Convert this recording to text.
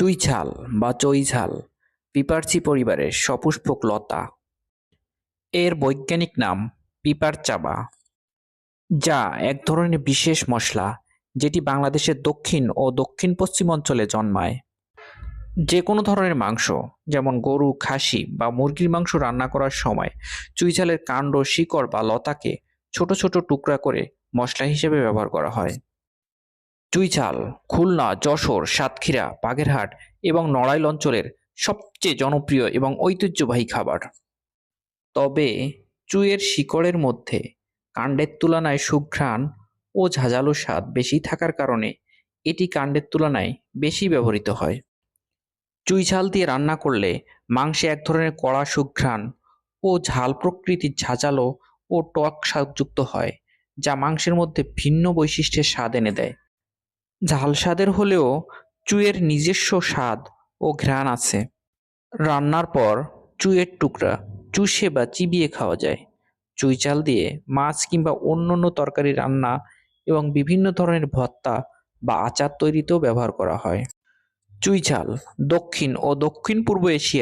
চুইঝাল বা চইঝাল পিপার্চি পরিবারের সপুষ্পক লতা। এর বৈজ্ঞানিক নাম পিপার চাবা যা এক ধরনের বিশেষ মশলা যেটি বাংলাদেশের দক্ষিণ ও দক্ষিণ পশ্চিম অঞ্চলে জন্মায়। যে কোনো ধরনের মাংস, যেমন গরু, খাসি বা মুরগির মাংস রান্না করার সময় চুইঝালের কাণ্ড, শিকড় বা লতাকে ছোট ছোট টুকরা করে মশলা হিসেবে ব্যবহার করা হয়। চুইঝাল, খুলনা, যশোর, সাতক্ষীরা, বাগেরহাট এবং নড়াইল অঞ্চলের সবচেয়ে জনপ্রিয় এবং ঐতিহ্যবাহী খাবার। তবে চুইয়ের শিকড়ের মধ্যে কাণ্ডের তুলনায় সুঘ্রাণ ও ঝাঁঝালো স্বাদ বেশি থাকার কারণে এটি কাণ্ডের তুলনায় বেশি ব্যবহৃত হয়। চুই ঝাল দিয়ে রান্না করলে মাংসে এক ধরনের কড়া সুঘ্রাণ ও ঝাল প্রকৃতির ঝাঁঝালো ও টক স্বাদযুক্ত হয়, যা মাংসের মধ্যে ভিন্ন বৈশিষ্ট্যের স্বাদ এনে দেয়। ঝাল স্বাদের হলেও চুইয়ের নিজস্ব স্বাদ ও ঘ্রাণ আছে। রান্নার পর চুইয়ের টুকরা চুষে বা চিবিয়ে খাওয়া যায়। চুই চাল দিয়ে মাছ কিংবা অন্য অন্য তরকারি রান্না এবং বিভিন্ন ধরনের ভত্তা বা আচার তৈরিতেও ব্যবহার করা হয়। চুই ঝাল দক্ষিণ ও দক্ষিণ পূর্ব এশিয়া